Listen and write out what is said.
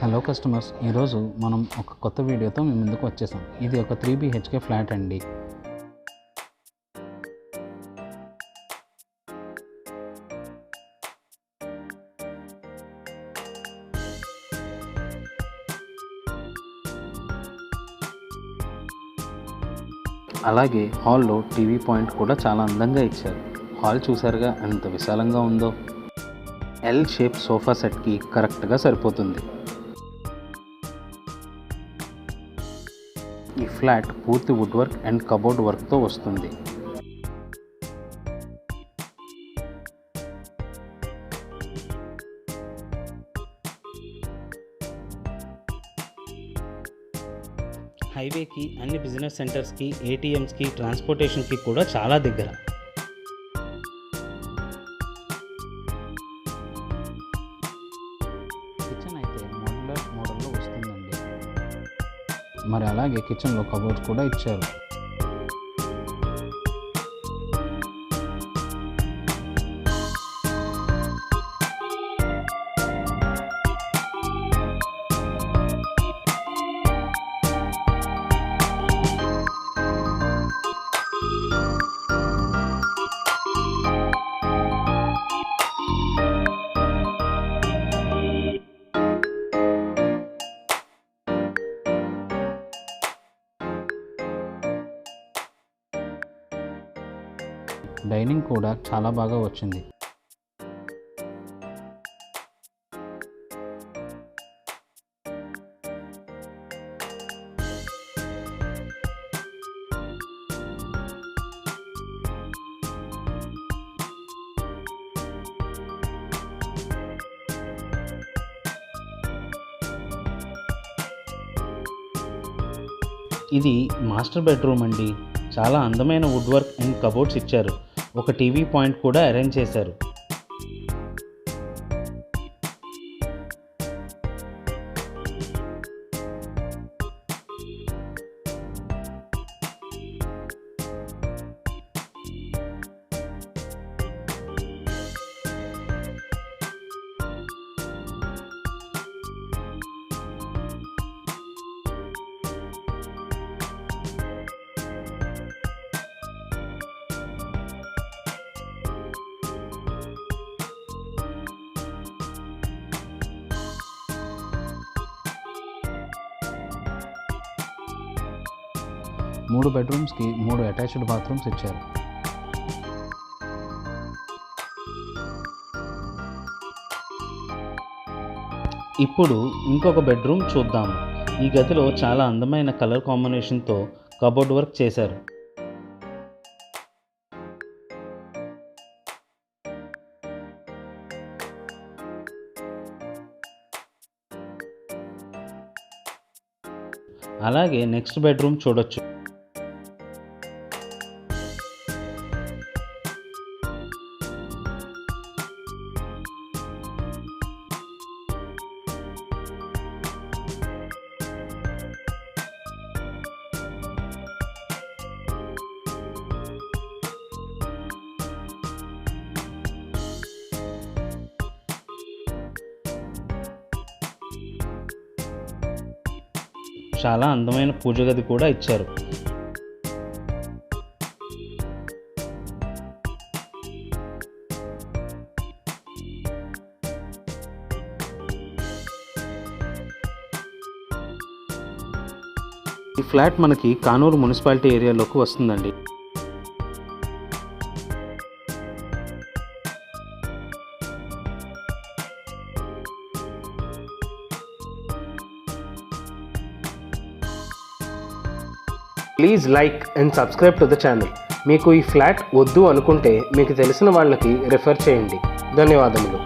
Hello customers ఈరోజు మనం ఒక కొత్త వీడియోతో మీ ముందుకు వచ్చేసాం. ఇది ఒక త్రీ బిహెచ్కే ఫ్లాట్ అండి. అలాగే హాల్లో టీవీ పాయింట్ కూడా చాలా అందంగా ఇచ్చారు. హాల్ చూసారుగా ఎంత విశాలంగా ఉందో. ఎల్ షేప్ సోఫా సెట్కి కరెక్ట్గా సరిపోతుంది. ఫ్లాట్ పూర్తి వుడ్ వర్క్ అండ్ కబోర్డ్ వర్క్తో వస్తుంది. హైవేకి అన్ని బిజినెస్ సెంటర్స్కి ఏటీఎంస్కి ట్రాన్స్పోర్టేషన్కి కూడా చాలా దగ్గర. మరి అలాగే కిచెన్లో కబోర్డ్స్ కూడా ఇచ్చారు. డైనింగ్ కూడా చాలా బాగా వచ్చింది. ఇది మాస్టర్ బెడ్రూమ్ అండి. చాలా అందమైన వుడ్ వర్క్ అండ్ కబోర్డ్స్ ఇచ్చారు. ఒక టీవీ పాయింట్ కూడా అరేంజ్ చేశారు. మూడు బెడ్రూమ్స్కి మూడు అటాచ్డ్ బాత్రూమ్స్ ఇచ్చారు. ఇప్పుడు ఇంకొక బెడ్రూమ్ చూద్దాం. ఈ గదిలో చాలా అందమైన కలర్ కాంబినేషన్తో కబోర్డ్ వర్క్ చేశారు. అలాగే నెక్స్ట్ బెడ్రూమ్ చూడొచ్చు. చాలా అందమైన పూజ గది కూడా ఇచ్చారు. ఈ ఫ్లాట్ మనకి కానూరు మున్సిపాలిటీ ఏరియాలోకి వస్తుందండి. Please like and subscribe to the channel మీకు ఈ ఫ్లాట్ వద్దు అనుకుంటే మీకు తెలిసిన వాళ్ళకి రిఫర్ చేయండి. ధన్యవాదములు.